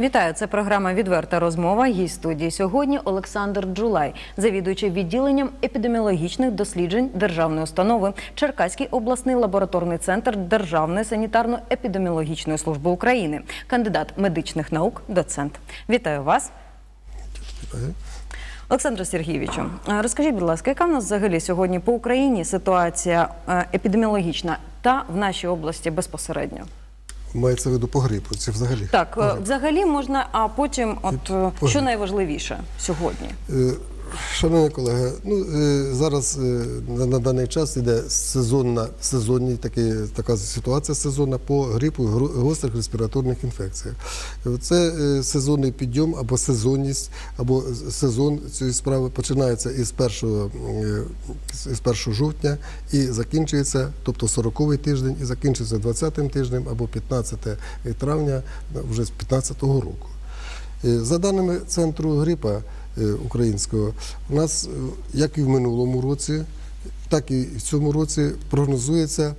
Вітаю, це програма Відверта розмова. Гість студії сьогодні Олександр Джулай, завідуючий відділенням епідеміологічних досліджень державної установи Черкаський обласний лабораторний центр Державної санітарно-епідеміологічної служби України, кандидат медичних наук, доцент. Вітаю вас. Олександре Сергійовичу, е, розкажіть, будь ласка, яка в нас взагалі сьогодні по Україні ситуація е, епідеміологічна та в нашій області безпосередньо? Мається в виду по грипу, це взагалі. Так, е, взагалі можна, а потім, от е, що найважливіше сьогодні? Е, Шановні колеги, ну е, зараз е, на, даний час іде сезонна сезонні такі, така ситуація сезонна по грипу гострих респіраторних інфекціях. Це е, сезонний підйом або сезонність, або сезон цієї справи починається із 1, е, з 1 жовтня і закінчується, тобто 40-й тиждень, і закінчується 20-м тижнем або 15 травня вже з 15-го року. За даними центру грипа українського, у нас, е, як і в минулому році, так і в цьому році прогнозується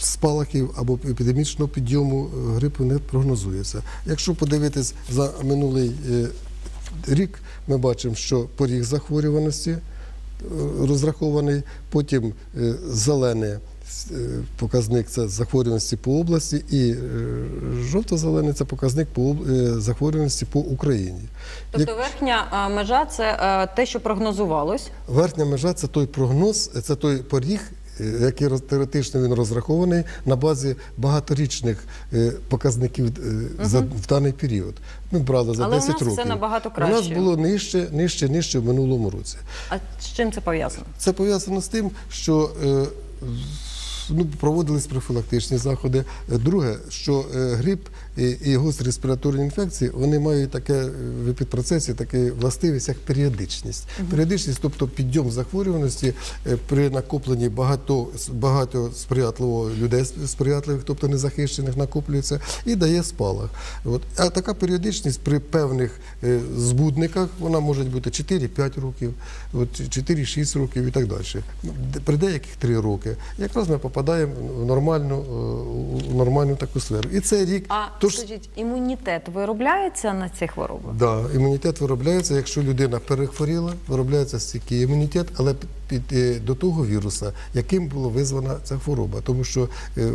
спалахів або епідемічного підйому е, грипу не прогнозується. Якщо подивитись за минулий е, рік, ми бачимо, що поріг захворюваності е, розрахований, потім е, зелене е, показник це захворюваності по області, і е, жовто-зелений це показник по е, захворюваності по Україні. Тобто верхня е, межа це е, те, що прогнозувалось. Верхня межа це той прогноз, це той поріг, е, який теоретично він розрахований на базі багаторічних е, показників е, за в даний період. Ми брали за Але у 10 нас все років. набагато У нас краще. було нижче, нижче, нижче в минулому році. А з чим це пов'язано? Це пов'язано з тим, що е, ну, проводились профілактичні заходи. Е, Друге, що е, грип і, і гострі респіраторні інфекції вони мають таке е, в епідпроцесі таке властивість, як періодичність. Періодичність, тобто підйом захворюваності е, при накопленні багато, багато сприятливого людей сприятливих, тобто незахищених, накоплюється і дає спалах. От. А така періодичність при певних е, збудниках вона може бути 4-5 років, от 4-6 років і так далі. При деяких 3 роки. Якраз ми попадаємо в нормальну, нормальну таку сферу. І цей рік А тож, скажіть, імунітет виробляється на ці хвороби? да, імунітет виробляється, якщо людина перехворіла, виробляється стійкий імунітет, але до того віруса, яким була визвана ця хвороба. Тому що е, е,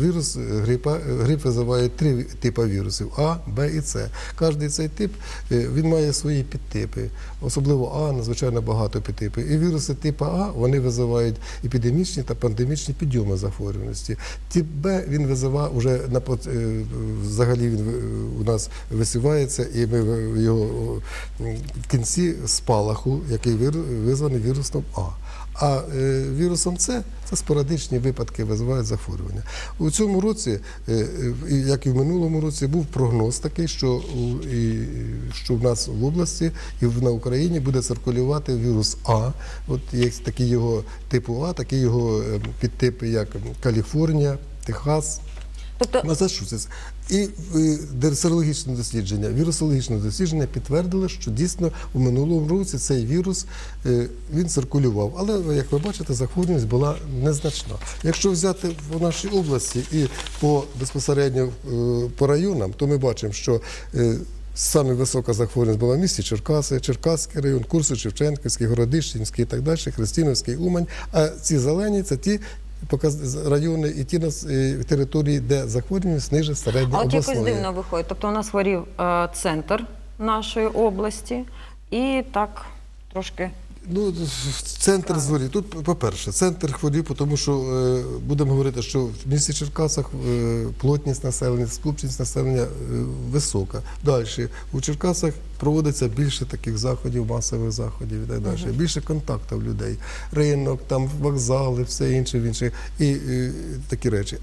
вірус е, грипа, е, грип визиває три типи вірусів А, Б і С. Кожний цей тип е, він має свої підтипи, особливо А, надзвичайно багато підтипів. І віруси типу А вони визивають епідемічні та пандемічні підйоми захворюваності. Тип Б він визиває вже на е, взагалі він е, у нас висівається, і ми його е, в кінці спалаху, який визваний вірусом А. А е, вірусом С це спорадичні випадки визивають захворювання. У цьому році, е, е, як і в минулому році, був прогноз такий, що і, що в нас в області і на Україні буде циркулювати вірус А. От є такі його типу А, такі його е, підтипи, як Каліфорнія, Техас. Тобто, Масачусетс. І серологічне дослідження, вірусологічне дослідження підтвердили, що дійсно у минулому році цей вірус е, він циркулював. Але як ви бачите, захворюваність була незначна. Якщо взяти в нашій області і по безпосередньо е, по районам, то ми бачимо, що е, Саме висока захворюваність була в місті Черкаси, Черкаський район, Курси, Шевченківський, Городищенський і так далі, Христиновський, Умань. А ці зелені це ті райони і ті нас- території, де захворюваність ниже а от якось обласної. дивно виходить. Тобто у нас хворів е, центр нашої області, і так трошки Ну, центр згорів. Тут, по-перше, центр хворів, тому що е, будемо говорити, що в місті Черкасах е, плотність населення, скупченість населення е, висока. Далі у Черкасах проводиться більше таких заходів, масових заходів і так далі. Більше контактів людей, ринок, там вокзали, все інше, інше, і е, такі речі.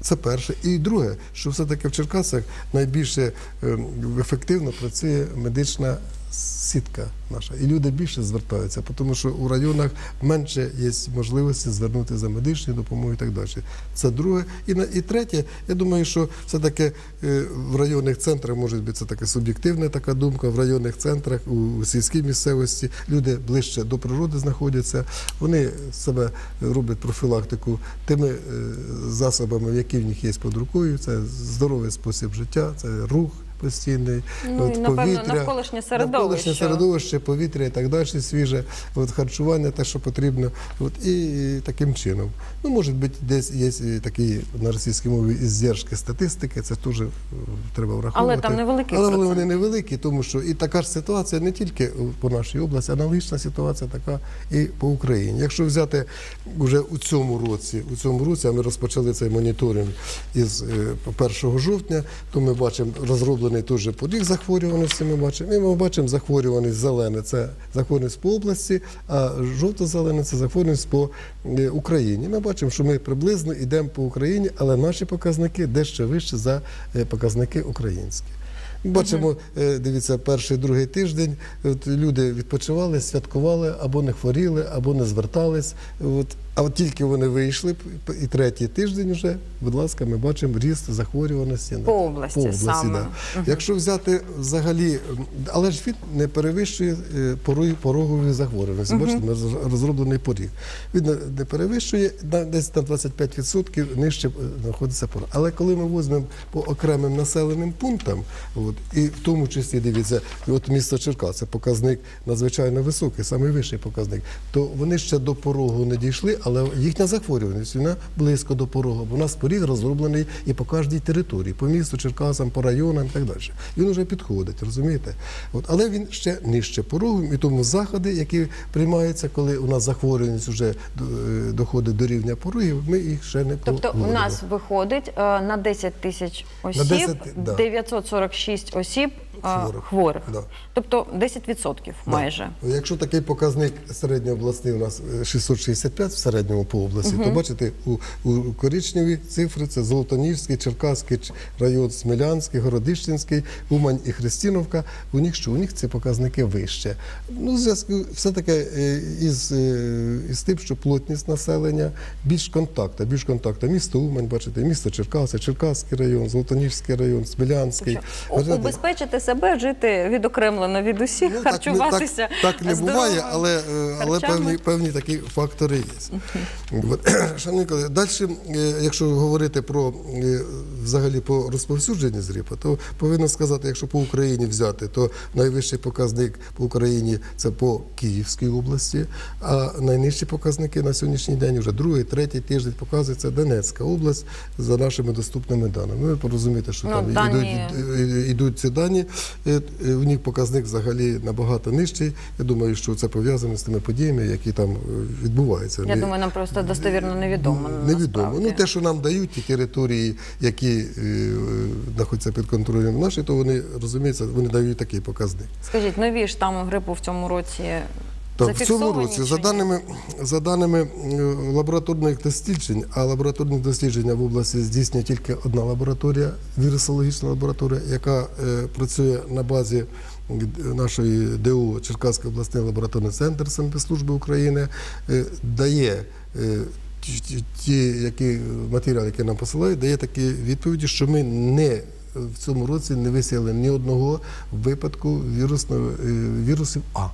Це перше. І друге, що все-таки в Черкасах найбільше е, ефективно працює медична сітка наша. І люди більше звертаються, тому що у районах менше є можливості звернути за медичною допомогою і так далі. Це друге. І, на- і третє, я думаю, що все-таки е, в районних центрах, може бути, це така суб'єктивна така думка, в районних центрах, у, сільській місцевості люди ближче до природи знаходяться, вони себе роблять профілактику тими е, засобами, які в них є під рукою. Це здоровий спосіб життя, це рух. Постійний Ну, і, напевно, навколишнє середовище. навколишнє середовище, повітря і так далі, свіже, от, харчування, те, що потрібно. От, і, і таким чином. Ну, може бути, десь є такі на російській мові іздержки статистики, це теж е, треба враховувати. там невеликий Але процент. вони невеликі, тому що і така ж ситуація не тільки по нашій області, аналогічна ситуація така і по Україні. Якщо взяти вже у цьому році, у цьому році, а ми розпочали цей моніторинг із е, 1 жовтня, то ми бачимо розроблений теж поріг захворюваності. Ми бачимо, і ми бачимо захворюваність зелене, це захворюваність по області, а жовто-зелене це захворюваність по е, Україні. Ми бачимо, що ми приблизно йдемо по Україні, але наші показники дещо вищі за е, показники українські. Бачимо, е, дивіться, перший другий тиждень люди відпочивали, святкували, або не хворіли, або не звертались. От. А от тільки вони вийшли, і третій тиждень вже, будь ласка, ми бачимо ріст захворюваності на- По області саме. да. Якщо взяти взагалі, але ж він не перевищує е, порогової захворюваності. Бачите, у розроблений поріг. Він не- перевищує на- десь на 25% нижче е, знаходиться порог. Але коли ми візьмемо по окремим населеним пунктам, от, і в тому числі дивіться, от місто Черкас, це показник надзвичайно високий, найвищий показник, то вони ще до порогу не дійшли, але їхня захворюваність вона близько до порогу. Бо у нас поріг розроблений і по кожній території, по місту, Черкасам, по районам і так далі. Він вже підходить, розумієте? От, але він ще нижче порогу, і тому заходи, які приймаються, коли у нас захворюваність вже е, доходить до рівня порогів, ми їх ще не Тобто у нас виходить е, на 10 тисяч осіб, 10, да. 946 осіб Хворих. хворих. Да. Тобто 10% майже. Якщо такий показник середньообласний у нас е, 665 в середньому по області, то бачите, у, у коричневі цифри це Золотонівський, Черкаський район, Смілянський, Городищенський, Умань і Христіновка. У них що? У них ці показники вище. Ну, зв'язку все-таки е, із, е, із тим, що плотність населення, більш контакта, більш контакта. Місто Умань, бачите, місто Черкаси, Черкаський район, Золотонівський район, Смілянський. Тобто, убезпечити себе, жити відокремлено від усіх, Ну, так, харчуватися. Так, так не здоровими буває, але, е, але харчами. певні, певні такі фактори є. Шановні колеги, далі, е, якщо говорити про е, взагалі по розповсюдженні зріпа, то повинно сказати, якщо по Україні взяти, то найвищий показник по Україні це по Київській області, а найнижчі показники на сьогоднішній день, вже другий, третій тиждень показується Донецька область за нашими доступними даними. Ви порозумієте, що Ну, там дані- йдуть йдуть ці дані, в них показник взагалі набагато нижчий. Я думаю, що це пов'язано з тими подіями, які там е, відбуваються. Я Ми- думаю, нам просто достовірно невідомо. Невідомо. насправді. Ну те, що нам дають ті території, які е, е, знаходяться під контролем наші, то вони розуміється, вони дають такий показник. Скажіть, нові штами грипу в цьому році Так, в цьому році, за даними, за даними е, лабораторних досліджень, а лабораторні дослідження в області здійснює тільки одна лабораторія, вірусологічна лабораторія, яка е, працює на базі е, нашої ДУ Черкаський обласний лабораторний центр санепідслужби України, е, дає. е, ті- ті- Ті, які матеріали, які нам посилають, дає такі відповіді, що ми не в цьому році не висіяли ні одного випадку вірусного е, вірусів А.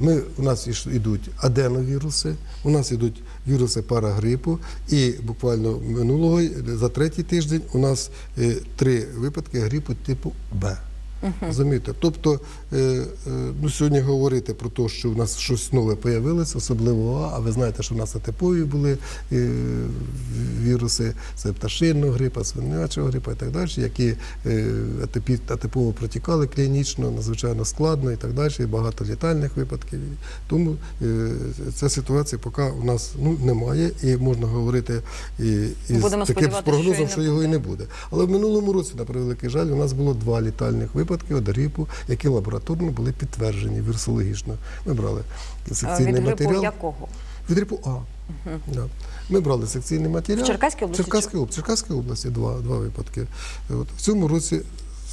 Ми, у нас йдуть аденовіруси, у нас йдуть віруси парагрипу, і буквально минулого за третій тиждень у нас е, три випадки грипу типу Б. Розумієте? Тобто е, е, ну, сьогодні говорити про те, що в нас щось нове появилося, особливо А, ви знаєте, що в нас атипові були е, віруси, це пташинного грипа, свинячого грипа і так далі, які атипово протікали клінічно, надзвичайно складно і так далі, і багато літальних випадків. Тому ця ситуація поки у нас ну, немає, і можна говорити і, із Будемо таким прогнозом, що що його і не буде. Але в минулому році, на превеликий жаль, у нас було два літальних випадки від грипу, які лабораторно були підтверджені вірусологічно. Ми брали Е, секційний від матеріал. якого? Від грипу А. Да. Ми брали секційний матеріал. В Черкаській області Черкаській, об- Черкаській області два, два випадки. От. В цьому році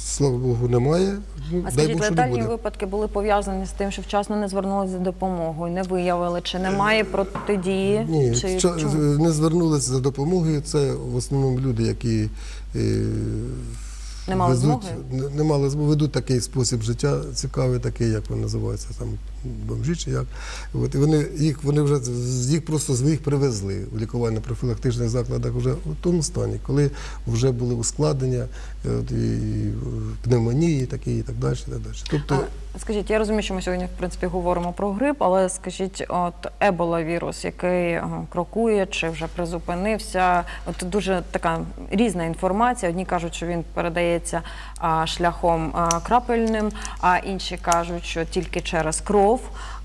слава Богу, немає. Ну, А скажіть, Бог, не летальні буде. випадки були пов'язані з тим, що вчасно не звернулися за допомогою, не виявили, чи немає протидії? Ні, чи ча- не звернулися за допомогою. Це в основному люди, які е, Не мали везуть- змоги? не, не мали змоги, ведуть такий спосіб життя цікавий, такий, як він називається, там бомжі чи як. От, і вони їх вони вже їх просто з їх привезли в лікувально-профілактичних закладах вже у тому стані, коли вже були ускладнення, е, от, і, і пневмонії, такі і так далі. І так далі. Тобто, А, скажіть, я розумію, що ми сьогодні в принципі говоримо про грип, але скажіть, от ебола вірус, який крокує чи вже призупинився, от дуже така різна інформація. Одні кажуть, що він передається а, шляхом а, крапельним, а інші кажуть, що тільки через кров.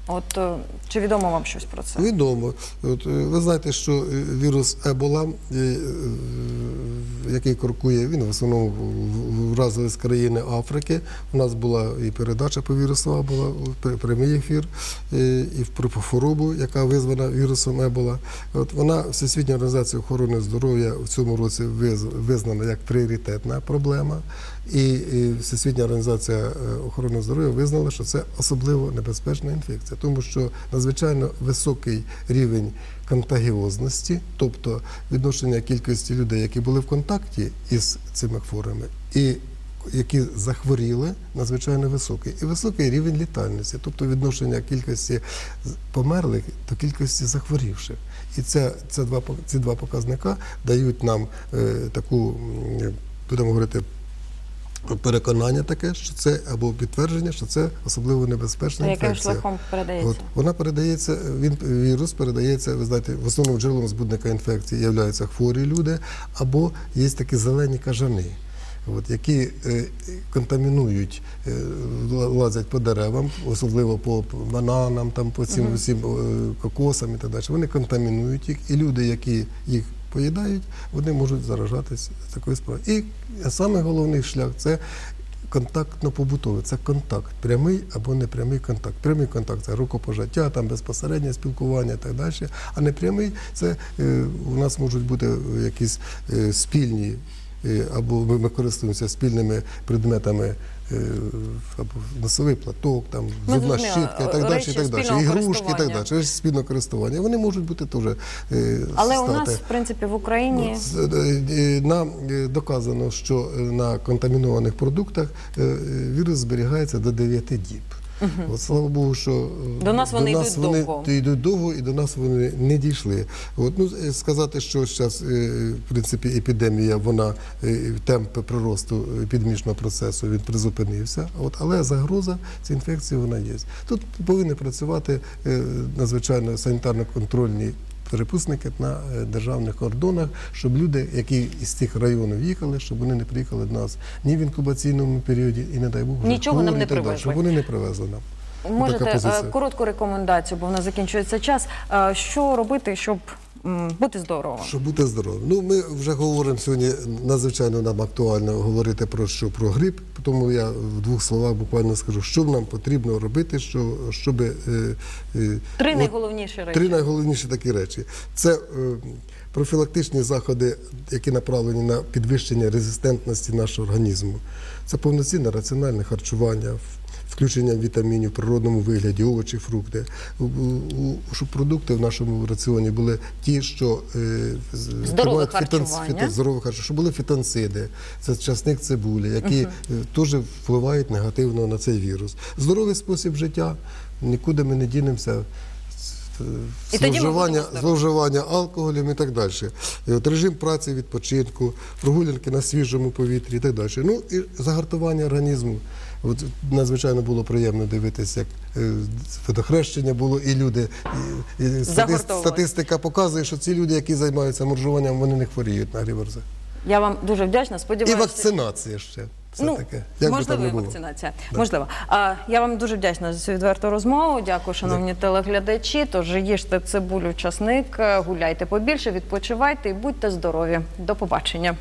От е, чи відомо вам щось про це? Відомо. От, е, ви знаєте, що е, вірус Ебола, який крокує, він в основному вразили з країни Африки. У нас була і передача по вірусу Ебола, пр- прямий ефір, і про хворобу, яка визвана вірусом Ебола. От вона Всесвітня організація охорони здоров'я в цьому році виз- визнана як пріоритетна проблема. І, Всесвітня організація е, охорони здоров'я визнала, що це особливо небезпечна інфекція, тому що надзвичайно високий рівень контагіозності, тобто відношення кількості людей, які були в контакті із цими хворими, і які захворіли, надзвичайно високий, і високий рівень літальності, тобто відношення кількості померлих до кількості захворівших. І це, це два, ці два показника дають нам е, таку, будемо говорити, переконання таке, що це або підтвердження, що це особливо небезпечна Та яким шляхом передається? От вона передається, він вірус передається. Ви знаєте, в основному джерелом збудника інфекції являються хворі люди, або є такі зелені кажани. От, які е, контамінують, е, лазять по деревам, особливо по бананам, там, по цим всім е, кокосам і так далі. Вони контамінують їх, і люди, які їх поїдають, вони можуть заражатись такою справою. І саме головний шлях це контактно-побутовий, це контакт, прямий або непрямий контакт. Прямий контакт це рукопожаття, там безпосереднє спілкування і так далі. А непрямий це е, у нас можуть бути якісь е, спільні, або ми, користуємося спільними предметами. е, Або носовий платок, там зубна щітка і так далі, і так далі, ігрушки і так далі, через спільне користування. Вони можуть бути теж е, Але стати. у нас, в принципі, в Україні е, е, Нам е, доказано, що е, на контамінованих продуктах е, е, вірус зберігається до 9 діб. От, слава Богу, що е, До нас вони до йдуть вони довго. йдуть довго і до нас вони не дійшли. От, ну, е, сказати, що зараз, в принципі, епідемія, вона е, темп приросту епідемічного процесу він призупинився. От, але загроза цієї інфекції вона є. Тут повинні працювати е, надзвичайно санітарно-контрольні перепусники на е, державних кордонах, щоб люди, які із цих районів їхали, щоб вони не приїхали до нас ні в інкубаційному періоді, і не дай Бог Нічого нам не привезли. щоб вони не привезли нам. можете е, коротку рекомендацію, бо в нас закінчується час. Е, Що робити, щоб бути здоровим? Щоб бути здоровим. Ну, ми вже говоримо сьогодні, надзвичайно нам актуально говорити про що про грип, тому я в двох словах буквально скажу, що нам потрібно робити, що, щоб е, е, Три от найголовніші речі. Три найголовніші такі речі. Це е, профілактичні заходи, які направлені на підвищення резистентності нашого організму. Це повноцінне раціональне харчування, в- включення вітамінів в природному вигляді, овочі, фрукти. Щоб продукти в нашому раціоні були ті, що е, Здорове харчування. здорове харчування, щоб були фітонциди, це часник цибулі, які е, теж впливають негативно на цей вірус. Здоровий спосіб життя, нікуди ми не дінемося. І Зловживання, зловживання алкоголем і так далі. І от режим праці, відпочинку, прогулянки на свіжому повітрі і так далі. Ну і загартування організму. От надзвичайно було приємно дивитися, як е, водохрещення було, і люди. І, і статистика показує, що ці люди, які займаються моржуванням, вони не хворіють на гріборзе. Я вам дуже вдячна. І Сподіваюся, вакцинація ще. Все ну, таке. Як можливо, і вакцинація. Можливо. А, я вам дуже вдячна за цю відверту розмову. Дякую, шановні телеглядачі. Тож їжте цибулю, часник, гуляйте побільше, відпочивайте і будьте здорові. До побачення.